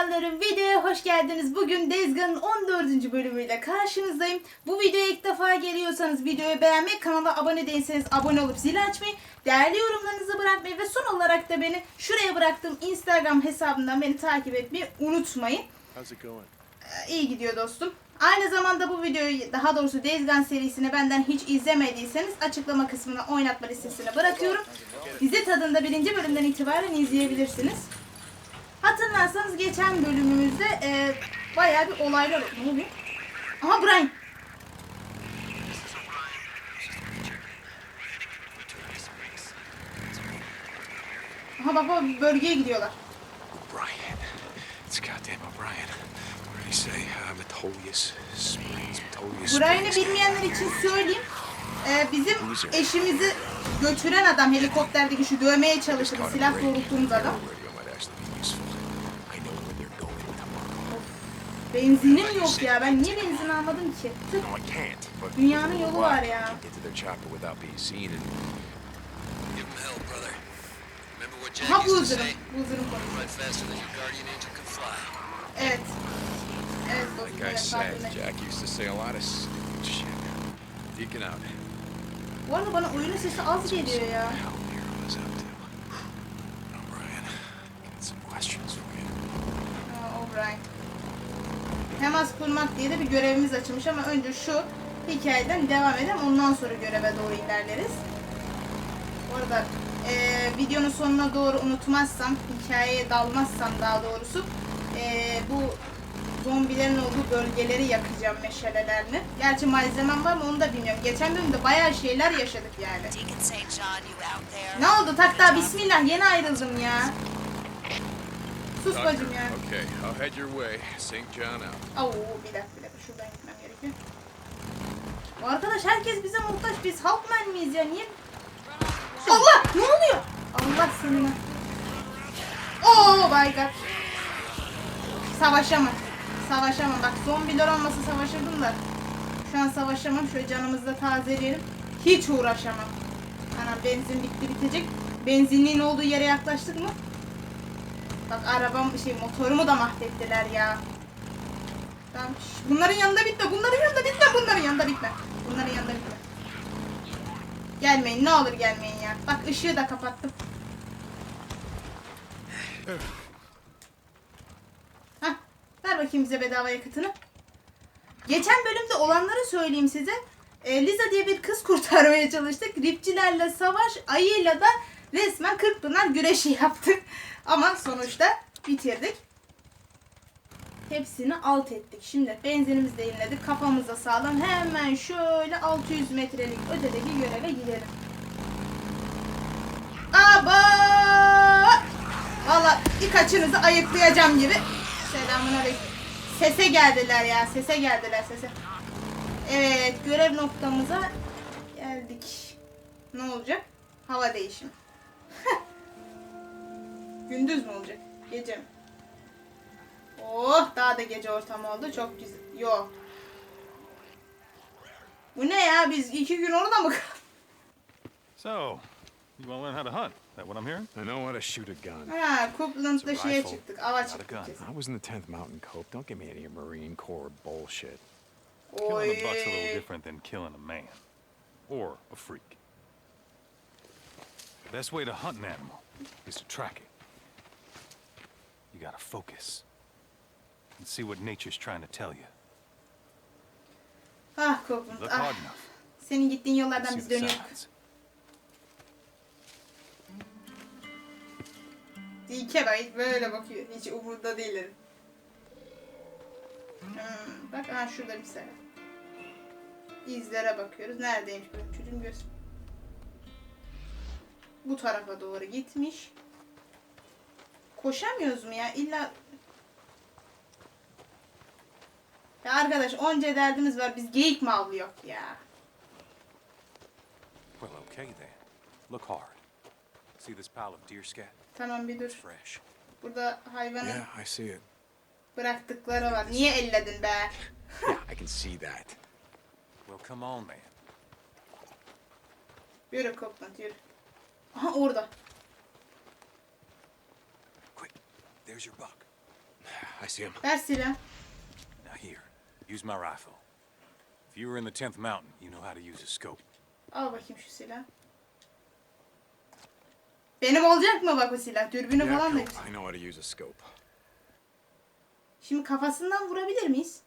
canlarım videoya hoş geldiniz. Bugün Days Gone'ın 14. bölümüyle karşınızdayım. Bu videoya ilk defa geliyorsanız videoyu beğenmeyi, kanala abone değilseniz abone olup zili açmayı, değerli yorumlarınızı bırakmayı ve son olarak da beni şuraya bıraktığım Instagram hesabından beni takip etmeyi unutmayın. Ee, İyi gidiyor dostum. Aynı zamanda bu videoyu daha doğrusu Days Gone serisini benden hiç izlemediyseniz açıklama kısmına oynatma listesine bırakıyorum. Dizi tadında birinci bölümden itibaren izleyebilirsiniz. Hatırlarsanız geçen bölümümüzde e, bayağı bir olaylar oldu. Ne oluyor? Aha Brian. Aha bak bak bölgeye gidiyorlar. O'Brien. It's goddamn O'Brien. What did he say? Uh, Metolius. Springs, Metolius. Brian'ı Springs. bilmeyenler için söyleyeyim. Ee, bizim eşimizi götüren adam helikopterdeki şu dövmeye çalışan silah doğrulttuğumuz adam. Benzinim yok ya. Ben niye benzin almadım ki? Tüh. No, I can't. But Dünyanın yolu var ya. can't get to their chopper without being seen and Give him hell, brother. Remember what Ha Jack bu used to hızırım. say? Bu hızırım konusu. Run faster than your guardian angel can fly. Evet. Evet dostum. like I Evet, said, farkındayım. Jack used to say a lot of stupid shit. Deacon out. Bu arada bana oyunun sesi az geliyor ya. What the hell Nero was up to? O'Brien, got some questions for you. Aa, O'Brien. Temas kurmak diye de bir görevimiz açılmış ama önce şu hikayeden devam edelim. Ondan sonra göreve doğru ilerleriz. Bu arada eee, videonun sonuna doğru unutmazsam, hikayeye dalmazsam daha doğrusu eee, bu zombilerin olduğu bölgeleri yakacağım meşalelerini. Gerçi malzemem var mı onu da bilmiyorum. Geçen bölümde bayağı şeyler yaşadık yani. Ne oldu takta bismillah yeni ayrıldım ya. Sus bacım ya. Okay, I'll head your way. St. John out. Oo bir dakika bir dakika şuradan gitmem gerekiyor. Arkadaş herkes bize muhtaç. Biz halkmen miyiz ya? Niye? Allah! Ne oluyor? Allah seninle. Oh my god. Savaşamam. Savaşamam. Bak zombiler olmasa savaşırdım da. Şu an savaşamam. Şöyle canımızı da tazeleyelim. Hiç uğraşamam. Anam benzin bitti bitecek. Benzinliğin olduğu yere yaklaştık mı? Bak arabam şey motorumu da mahvettiler ya. Tamam. bunların yanında bitme. Bunların yanında bitme. Bunların yanında bitme. Bunların yanında bitme. Gelmeyin. Ne olur gelmeyin ya. Bak ışığı da kapattım. Hah. Ver bakayım bize bedava yakıtını. Geçen bölümde olanları söyleyeyim size. E, Liza diye bir kız kurtarmaya çalıştık. Ripçilerle savaş, ayıyla da resmen 40 pınar güreşi yaptık. Ama sonuçta bitirdik. Hepsini alt ettik. Şimdi benzinimizi de yeniledik. Kafamıza sağlam. Hemen şöyle 600 metrelik ötedeki göreve gidelim. Aba! Valla birkaçınızı ayıklayacağım gibi. Selamun aleyküm. Sese geldiler ya. Sese geldiler sese. Evet görev noktamıza geldik. Ne olacak? Hava değişimi. Gündüz mü olacak? Gece mi? Oh daha da gece ortamı oldu. Çok güzel. Yok. Bu ne ya? Biz iki gün orada mı kaldık? So, you want to learn how to hunt? That what I'm hearing? I know how to shoot a gun. Ha, Coupland'da It's a şeye çıktık. Ava çıktık kesin. I was in the 10th Mountain Cope. Don't give me any Marine Corps bullshit. Killing a buck's a little different than killing a man or a freak. Best way to hunt an animal is to track it. You gotta focus and see what nature's trying to tell you. Ah Coupland. Look Ah. hard enough. Senin gittiğin yollardan biz dönüyoruz. Dike bak böyle bakıyor. Hiç umurda değil herif. Hmm, bak ha şurada bir sene. İzlere bakıyoruz. Neredeymiş benim çocuğum göz. Bu tarafa doğru gitmiş. Koşamıyoruz mu ya? İlla ya arkadaş onca derdimiz var. Biz geyik mi avlıyor ya? Well, okay then. Look hard. See this pile of deer scat? Tamam bir dur. Fresh. Burada hayvanın Yeah, I see it. bıraktıkları var. Niye elledin be? Yeah, I can see that. Well, come on then. Yürü Copeland yürü. Aha orada. Quick, there's your buck. I see him. Ver silah. Now here, use my rifle. If you were in the 10th mountain, you know how to use a scope. Al bakayım şu silah. Benim olacak mı bak o silah? Dürbünü Yeah, falan da I know how to use a scope. Şimdi kafasından vurabilir miyiz?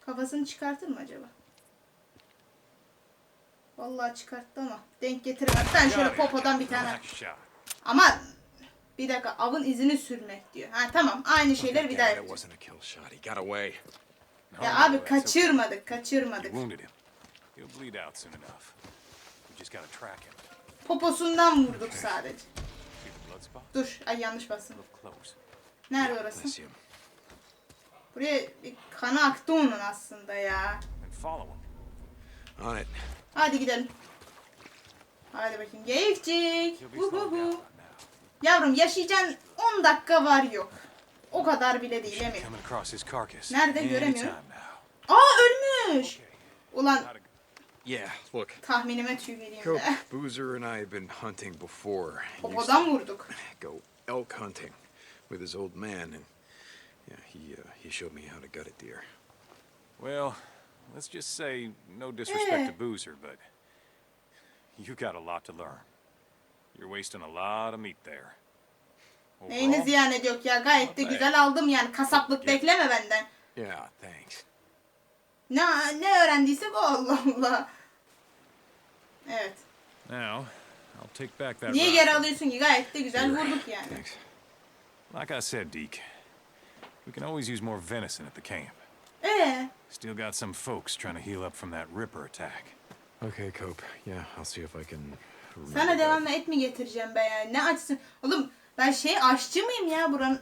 Kafasını çıkartır mı acaba? Vallahi çıkarttı ama denk getiremez. Ben şöyle popodan bir tane. Ama bir dakika avın izini sürmek diyor. Ha tamam aynı şeyleri bir daha yapacağız. Ya abi kaçırmadık kaçırmadık. Poposundan vurduk sadece. Dur ay yanlış bastım. Nerede orası? Buraya bir kanı aktı onun aslında ya. On it. Hadi gidelim. Hadi bakayım. Geyikcik. Uhuhu. Yavrum yaşayacağın 10 dakika var yok. O kadar bile değil emin. Nerede? Göremiyorum. Aa ölmüş. Ulan Yeah, look. tahminime tüy vereyim Cope, de. Boozer and I have been hunting before. Popodan vurduk. go elk hunting with his old man, and yeah, he uh, he showed me how to gut a deer. Well, let's just say, no disrespect Eh. to Boozer, but you got a lot to learn. You're wasting a lot of meat there. Neyini ziyan ediyor ya gayet de güzel aldım yani kasaplık bekleme benden. Yeah, thanks. Ne, ne öğrendiysek o Allah Allah. Evet. Now, I'll take back that Niye geri alıyorsun ki gayet de güzel vurduk yani. Thanks. Like I said, Deke, we can always use more venison at the camp. Ee, Still got some folks trying to heal up from that Ripper attack. Okay, Cope. Yeah, I'll see if I can. sana devamlı et mi getireceğim ben yani? Ne açsın? Oğlum ben şey aşçı mıyım ya buranın?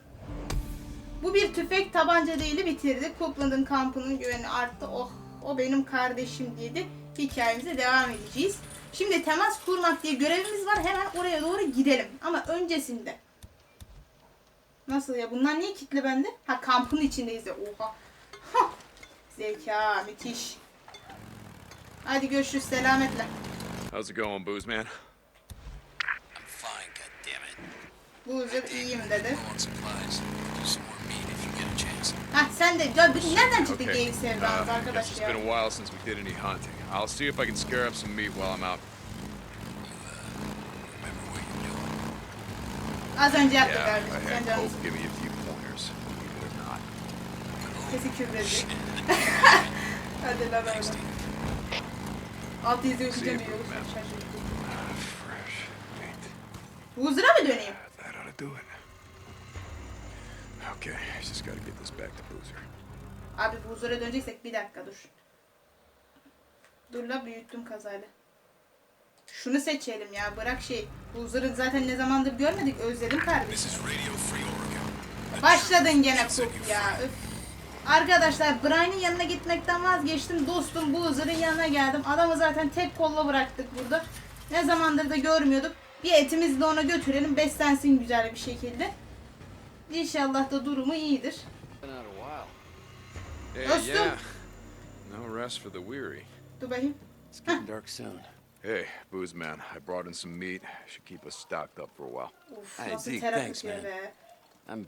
Bu bir tüfek tabanca değili bitirdik. Copeland'ın kampının güveni arttı. Oh o benim kardeşim dedi. Hikayemize devam edeceğiz. Şimdi temas kurmak diye görevimiz var. Hemen oraya doğru gidelim. Ama öncesinde. Nasıl ya? Bunlar niye kilitli bende? Ha kampın içindeyiz ya. Oha. Hah. Zeka müthiş. Hadi görüşürüz selametle. How's it going, Booze Man? I'm fine, goddammit. Buzur iyiyim dedi. Low on supplies. Do some more meat if you get a chance. Hah sen de ya bu nereden çıktı Okay. geyik Uh, sevdamız I guess arkadaş it's ya? been a while since we did any hunting. I'll see if I can scare up some meat while I'm out. Remember what you're doing. Az önce yaptık Yeah, I kardeşim. Sen had canın Cope give me a few pointers. Believe it or not. Sesi küfredecek. Hadi lan oradan. Alt yazı okuyunca See you, bir yolu man. şaşırdım. Ah, fresh meat. Buzura mı döneyim? That ought to do it. Okay, I just gotta get this back to Boozer. Abi buzura döneceksek bir dakika dur. Dur la büyüttüm kazayla. Şunu seçelim ya bırak şey. Buzur'u zaten ne zamandır görmedik özledim kardeşim. Başladın gene kuk ya. Üf. Arkadaşlar Brian'ın yanına gitmekten vazgeçtim. Dostum Boozer'ın yanına geldim. Adamı zaten tek kolla bıraktık burada. Ne zamandır da görmüyorduk. Bir etimizi de ona götürelim. Beslensin güzel bir şekilde. İnşallah da durumu iyidir. Dostum. No rest for the weary. Dur bakayım. It's getting dark soon. Hey, Booze Man, I brought in some meat. Should keep us stocked up for a while. Uf, Hey, Zeke, thanks, man. I'm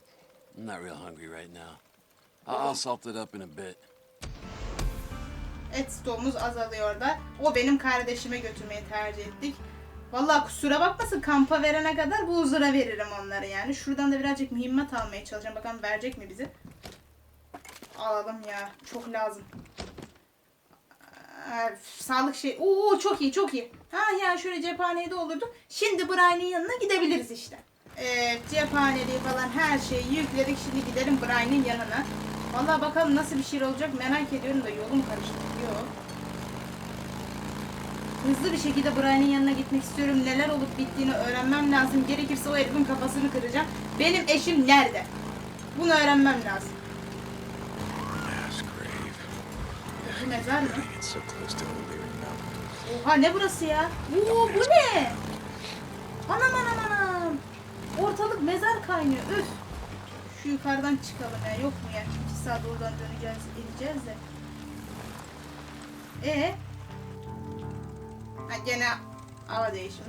not real hungry right now. I'll, salt it up in a bit. Et stoğumuz azalıyor da. O benim kardeşime götürmeyi tercih ettik. Vallahi kusura bakmasın kampa verene kadar bu huzura veririm onları yani. Şuradan da birazcık mühimmat almaya çalışacağım. Bakalım verecek mi bizi? Alalım ya. Çok lazım. Ee, sağlık şey. Oo çok iyi çok iyi. Ha ya şöyle cephanede olurdu. Şimdi Brian'ın yanına gidebiliriz işte. Evet cephaneliği falan her şeyi yükledik. Şimdi gidelim Brian'ın yanına. Vallahi bakalım nasıl bir şey olacak merak ediyorum da yolum karıştı. Yok. Hızlı bir şekilde Brian'ın yanına gitmek istiyorum. Neler olup bittiğini öğrenmem lazım. Gerekirse o herifin kafasını kıracağım. Benim eşim nerede? Bunu öğrenmem lazım. Bu mezar mı? Oha ne burası ya? Oo bu ne? Anam anam anam. Ortalık mezar kaynıyor. Üf. Şu yukarıdan çıkalım ya. Yok mu ya? saat oradan döneceğiz, gideceğiz de. Ee? Ha gene hava değişimi.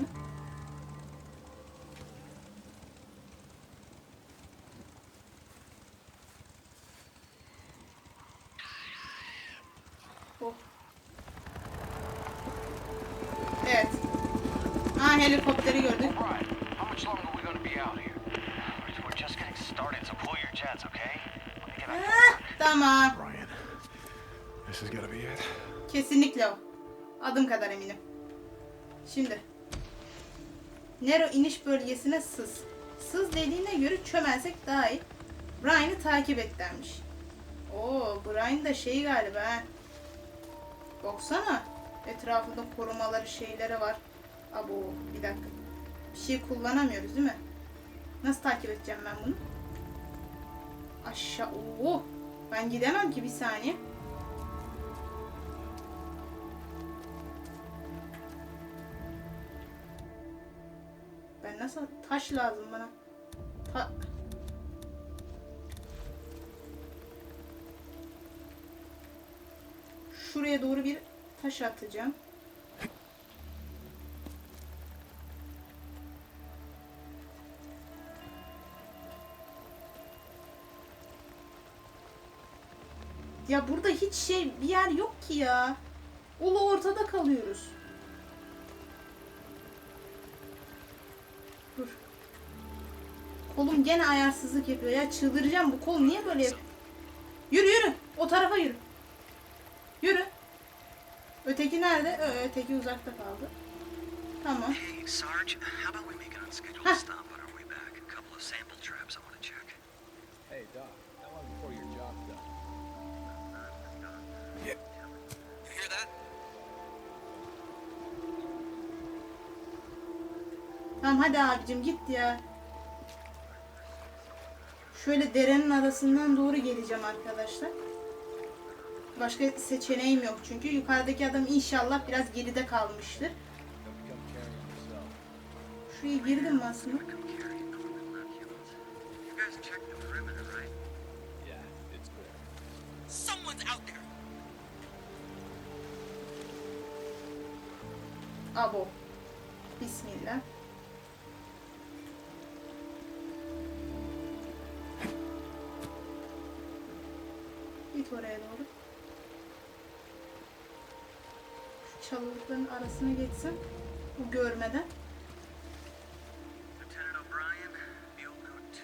Oh. Evet. Ha helikopteri gördük. How much longer are we gonna be out here? We're just getting started, so pull your jets, okay? Tamam. Brian, this has got to be it. Kesinlikle o. Adım kadar eminim. Şimdi. Nero iniş bölgesine sız. Sız dediğine göre çömelsek daha iyi. Brian'ı takip et denmiş. Oo, Brian da şey galiba. Baksana. Etrafında korumaları şeyleri var. Abo bir dakika. Bir şey kullanamıyoruz değil mi? Nasıl takip edeceğim ben bunu? Aşağı. Oo. Ben gidemem ki bir saniye. Ben nasıl taş lazım bana? Ta- Şuraya doğru bir taş atacağım. Ya burada hiç şey bir yer yok ki ya. Ulu ortada kalıyoruz. Dur. Kolum gene ayarsızlık yapıyor ya. Çıldıracağım bu kol niye böyle yapıyor? Yürü yürü. O tarafa yürü. Yürü. Öteki nerede? Ö, öteki uzakta kaldı. Tamam. Hey, Sarge, how about we make an unscheduled Huh. stop on our way back? A couple of sample Tamam hadi abicim git ya. Şöyle derenin arasından doğru geleceğim arkadaşlar. Başka seçeneğim yok çünkü yukarıdaki adam inşallah biraz geride kalmıştır. Şuraya girdim mi aslında? Come carry Git oraya doğru. Şu çalılıkların arasına geçsem. Bu görmeden. Lieutenant O'Brien, field note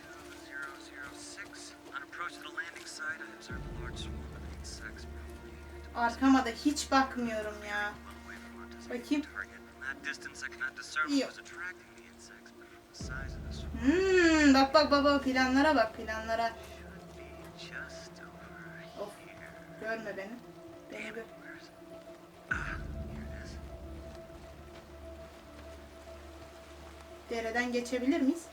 2006. On approach to the landing site, I observed a large swarm of insects moving Arkama da hiç bakmıyorum ya. Bakayım. Yok. Hmm, bak bak baba planlara bak planlara. Görme beni. Beni gör. Dereden geçebilir miyiz?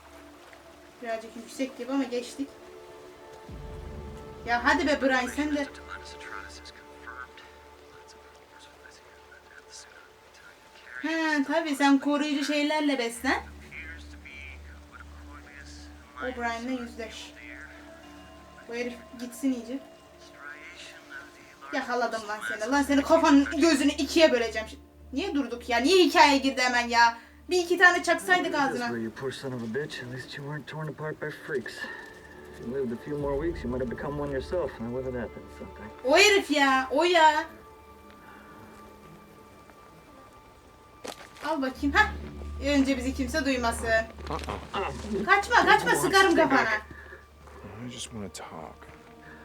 Birazcık yüksek gibi ama geçtik. Ya hadi be Brian sen de. He tabi sen koruyucu şeylerle beslen. Coilius O'Brien'le yüzleş. Bu herif gitsin iyice. Yakaladım lan seni. Lan seni kafanın gözünü ikiye böleceğim. şimdi. Niye durduk ya? Niye hikayeye girdi hemen ya? Bir iki tane çaksaydık ağzına. O herif ya. O ya. Al bakayım. Hah. Önce bizi kimse duymasın. Kaçma kaçma sıkarım kafana. I just want to talk.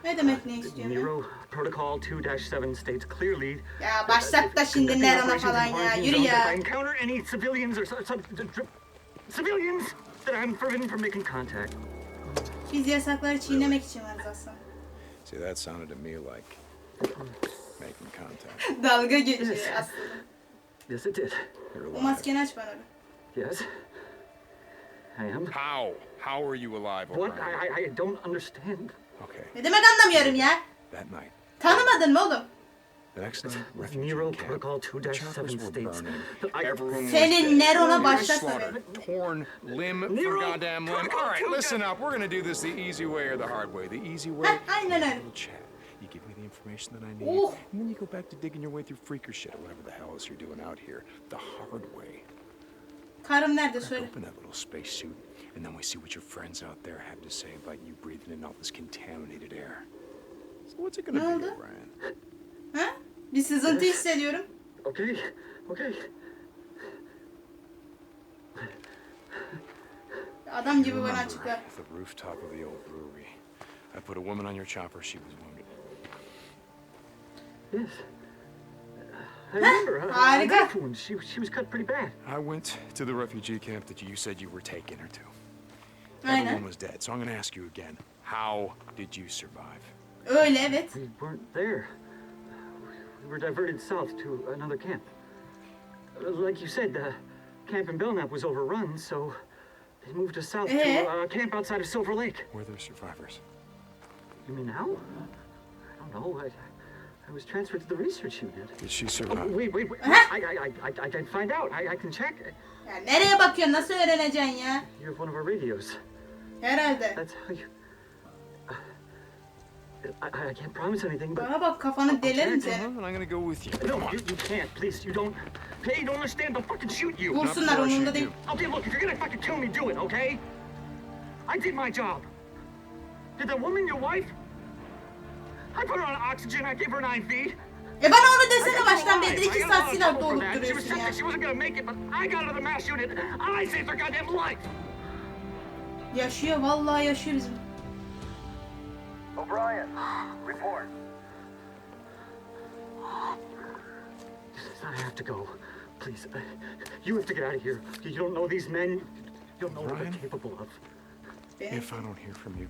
Ne demek ne istiyorsun? ya? Nero Protocol 2-7 states clearly. Ya başlat da şimdi conducting Neron'a operations falan in ya. quarantine Yürü zones. If I encounter any civilians or su- su- dr- civilians, that I'm forbidden from making contact. Biz yasakları çiğnemek için varız aslında. See, that sounded to me like making contact. Dalga geçiyor aslında. Yes, it did. You're O alive. maskeni aç bana. Yes, I am. How? How are you alive, What? I, I, I don't understand. Okay, Ne demek anlamıyorum ya? that night. Tanımadın mı oğlum? The next night, refugee Nero camp. Protocol The choppers 2-7 were states. burning. I- Everyone was Senin. Neron'a beni. Torn limb for Nero goddamn limb. Protocol All right, two listen up. We're gonna do this the easy way or the hard way. The easy way, aynen öyle. You give me the information that I need, Oh. and then you go back to digging your way through freaker shit or whatever the hell else you're doing out here. The hard way. Karım nerede söyle. open that little spacesuit, and then we see what your friends out there have to say about you breathing in all this contaminated air. So what's it gonna Ne be, oldu? Brian? Ha? Bir sızıntı hissediyorum. Okay, okay. Adam gibi bana Remember açıklar. The rooftop of the old brewery. I put a woman on your chopper. She was wounded. Yes. I remember. I, I harika. got wound. She, she was cut pretty bad. I went to the refugee camp that you said you were taking her to. Everyone was dead. So I'm going to ask you again. How did you survive? Öyle evet. We weren't there. We were diverted south to another camp. Uh, Like you said, the camp in Belknap was overrun, so they moved us south to a camp outside of Silver Lake. Were there survivors? You mean now? I don't know. I, I was transferred to the research unit. Did she Oh, survive? wait, wait, wait. Huh? I, I, I, I, I can find out. I, I can check. Ya nereye bakıyorsun? Nasıl öğreneceksin ya? You have one of our radios. Herhalde. That's how you. I, I can't promise anything, but. Bana bak kafanı delerim seni. I'm going to go with you. No, you, you can't. Please, you don't. Hey, you don't understand. They'll fucking shoot you. Vursunlar shoot değil. Okay, look, if you're gonna fucking kill me, do it, okay? I did my job. Did the woman your wife? I put her on oxygen, I gave her an IV. E bana onu I desene baştan beri iki saat silah dolup that. She was duruyorsun sick ya. that she wasn't gonna make it, but I got her to the mass unit. I saved her goddamn life. Yaşıyor vallahi yaşıyor bizim. O'Brien, report. I have to go. Please, uh, you have to get out of here. You don't know these men. You don't know what they're capable of. If I don't hear from you,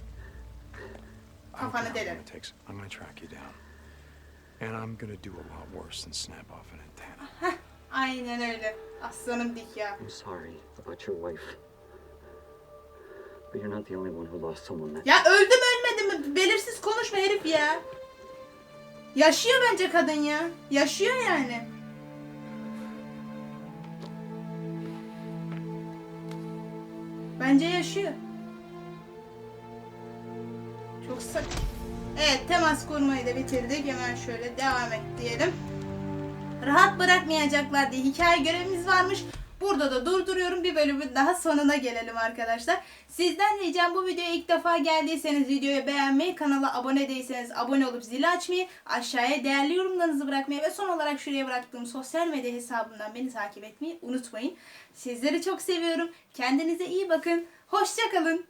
I how long delerim. it takes. I'm to track you down. And I'm to do a lot worse than snap off an antenna. Aynen öyle. Aslanım dik ya. I'm sorry about your wife. But you're not the only one who lost someone that. Ya öldü mü ölmedi mi? Belirsiz konuşma herif ya. Yaşıyor bence kadın ya. Yaşıyor yani. Bence yaşıyor. Çok sık. Evet temas kurmayı da bitirdik. Hemen şöyle devam et diyelim. Rahat bırakmayacaklar diye hikaye görevimiz varmış. Burada da durduruyorum. Bir bölümün daha sonuna gelelim arkadaşlar. Sizden ricam bu videoya ilk defa geldiyseniz videoyu beğenmeyi, kanala abone değilseniz abone olup zili açmayı, aşağıya değerli yorumlarınızı bırakmayı ve son olarak şuraya bıraktığım sosyal medya hesabından beni takip etmeyi unutmayın. Sizleri çok seviyorum. Kendinize iyi bakın. Hoşçakalın.